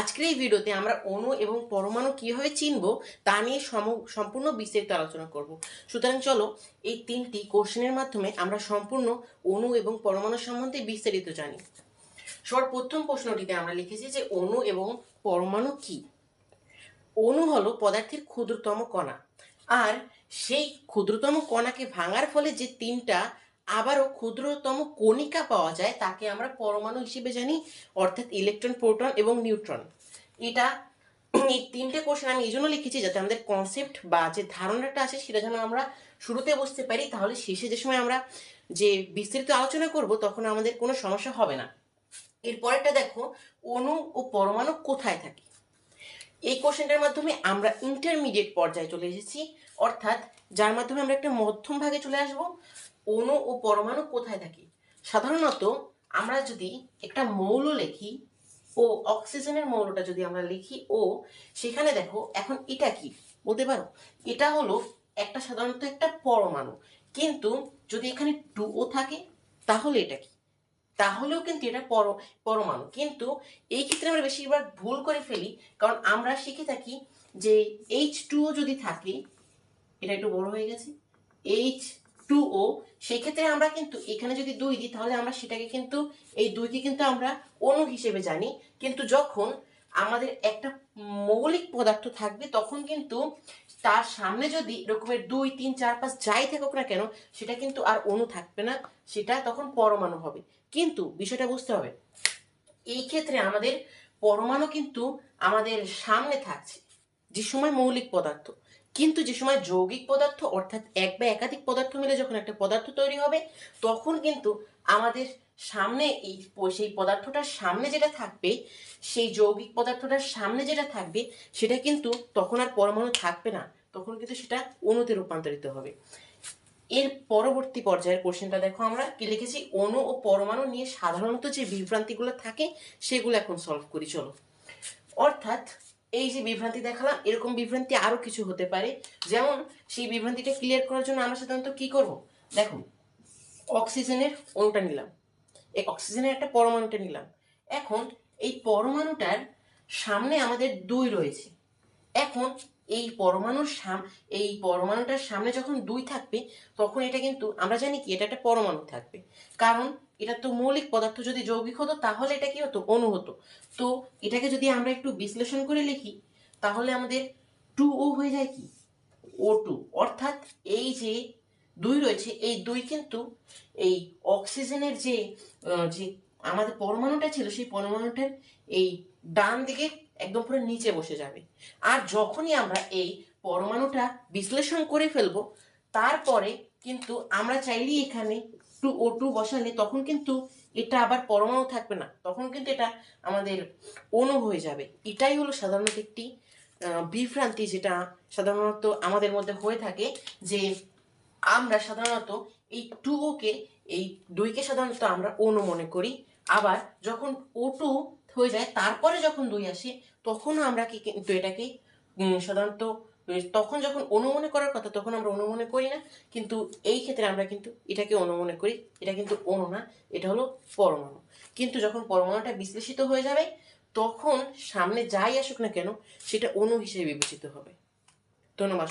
আজকের এই ভিডিওতে আমরা অণু এবং পরমাণু কীভাবে চিনব তা নিয়ে সম- সম্পূর্ণ বিস্তারিত আলোচনা করব। সুতরাং চলো এই তিনটি কোশ্চেনের মাধ্যমে আমরা সম্পূর্ণ অণু এবং পরমাণু সম্বন্ধে বিস্তারিত জানি। সবার প্রথম প্রশ্নটিতে আমরা লিখেছি যে অণু এবং পরমাণু কি? অণু হলো পদার্থের ক্ষুদ্রতম কণা। আর সেই ক্ষুদ্রতম কণাকে ভাঙার ফলে যে তিনটা আবারও ক্ষুদ্রতম কণিকা পাওয়া যায়, তাকে আমরা পরমাণু হিসেবে জানি, অর্থাৎ ইলেকট্রন প্রোটন এবং নিউট্রন এটা এই তিনটে কোশ্চেন আমি এই জন্য লিখেছি যাতে আমাদের কনসেপ্ট বা যে ধারণাটা আছে সেটা যেন আমরা শুরুতে বুঝতে পারি, তাহলে শেষে যে সময় আমরা যে বিস্তারিত আলোচনা করব, তখন আমাদের কোনো সমস্যা হবে না। এরপরেরটা দেখো, অণু ও পরমাণু কোথায় থাকে? এই কোশ্চেনটার মাধ্যমে আমরা ইন্টারমিডিয়েট পর্যায়ে চলে এসেছি, অর্থাৎ যার মাধ্যমে আমরা একটা মধ্যম ভাগে চলে আসব। অণু ও পরমাণু কোথায় থাকে? সাধারণত আমরা যদি একটা মৌল লিখি ও অক্সিজেনের মৌলটা যদি আমরা লিখি, ও, সেখানে দেখো এখন এটা কি? বলতে পারো, এটা হলো একটা সাধারণত একটা পরমাণু। কিন্তু যদি এখানে টু ও থাকে, তাহলে এটা কি? তাহলেও কিন্তু এটা পর, পরমাণু। কিন্তু এই ক্ষেত্রে আমরা বেশিরভাগ ভুল করে ফেলি, কারণ আমরা শিখে থাকি যে এইচ টু যদি থাকে, এটা একটু বড় হয়ে গেছে এইচ টু ও সেই ক্ষেত্রে আমরা কিন্তু এখানে যদি দুই দিই, তাহলে আমরা সেটাকে কিন্তু, এই দুইকে কিন্তু আমরা অণু হিসেবে জানি। কিন্তু যখন আমাদের একটা মৌলিক পদার্থ থাকবে, তখন কিন্তু তার সামনে যদি এরকমের দুই, তিন, চার, পাঁচ যাই থাকুক না কেন, সেটা কিন্তু আর অণু থাকবে না, সেটা তখন পরমাণু হবে। কিন্তু বিষয়টা বুঝতে হবে, এই ক্ষেত্রে আমাদের পরমাণু কিন্তু আমাদের সামনে থাকছে, যে সময় মৌলিক পদার্থ। কিন্তু যে সময় যৌগিক পদার্থ, অর্থাৎ এক বা একাধিক পদার্থ মিলে যখন একটা পদার্থ তৈরি হবে, তখন কিন্তু আমাদের সামনে এই সেই পদার্থটার সামনে যেটা থাকবে, সেই যৌগিক পদার্থটার সামনে যেটা থাকবে, সেটা কিন্তু তখন আর পরমাণু থাকবে না। তখন কিন্তু সেটা অণুতে রূপান্তরিত হবে। এর পরবর্তী পর্যায়ের কোশ্চেনটা দেখো আমরা, কি লিখেছি? অণু ও পরমাণু নিয়ে সাধারণত যে বিভ্রান্তিগুলো থাকে, সেগুলো এখন সলভ করি, চলো। অর্থাৎ এই যে বিভ্রান্তি দেখালাম, এরকম বিভ্রান্তি আরও কিছু হতে পারে। যেমন সেই বিভ্রান্তিটা ক্লিয়ার করার জন্য আমরা সাধারণত কি করব? দেখো, অক্সিজেনের অণুটা নিলাম। এই অক্সিজেনের একটা পরমাণুটা নিলাম। এখন এই পরমাণুটার সামনে আমাদের দুই রয়েছে। এখন এই পরমাণুর সাম, এই পরমাণুটার সামনে যখন দুই থাকবে, তখন এটা কিন্তু, আমরা জানি কি, এটা একটা পরমাণু থাকবে। কারণ এটা তো মৌলিক পদার্থ, যদি যৌগিক হতো, তাহলে এটা কি হতো? অণু হতো। তো এটাকে যদি আমরা একটু বিশ্লেষণ করে লিখি, তাহলে আমাদের টু ও হয়ে যায় কি? O two. অর্থাৎ এই যে দুই রয়েছে, এই দুই কিন্তু এই অক্সিজেনের যে যে আমাদের পরমাণুটা ছিল, সেই পরমাণুটার এই ডান দিকে একদম পুরো নিচে বসে যাবে। আর যখনই আমরা এই পরমাণুটা বিশ্লেষণ করে ফেলব, তারপরে কিন্তু আমরা চাইলেই এখানে টু ও টু বসালে তখন কিন্তু এটা আবার পরমাণু থাকবে না। তখন কিন্তু এটা আমাদের অণু হয়ে যাবে। এটাই হলো সাধারণত একটি বিভ্রান্তি যেটা সাধারণত আমাদের মধ্যে হয়ে থাকে যে আমরা সাধারণত এই টু ওকে এই দুইকে সাধারণত আমরা অণু মনে করি। আবার যখন ও হয়ে যায়, তারপরে যখন দুই আসে তখনও আমরা কি কিন্তু এটাকে সাধারণত, তখন যখন অনুমনে করার কথা, তখন আমরা অনুমনে করি না, কিন্তু এই ক্ষেত্রে আমরা কিন্তু এটাকে অনুমনে করি। এটা কিন্তু অণু না, এটা হলো পরমাণু। কিন্তু যখন পরমাণুটা বিশ্লেষিত হয়ে যাবে, তখন সামনে যাই আসুক না কেন, সেটা অনু হিসেবে বিবেচিত হবে। ধন্যবাদ।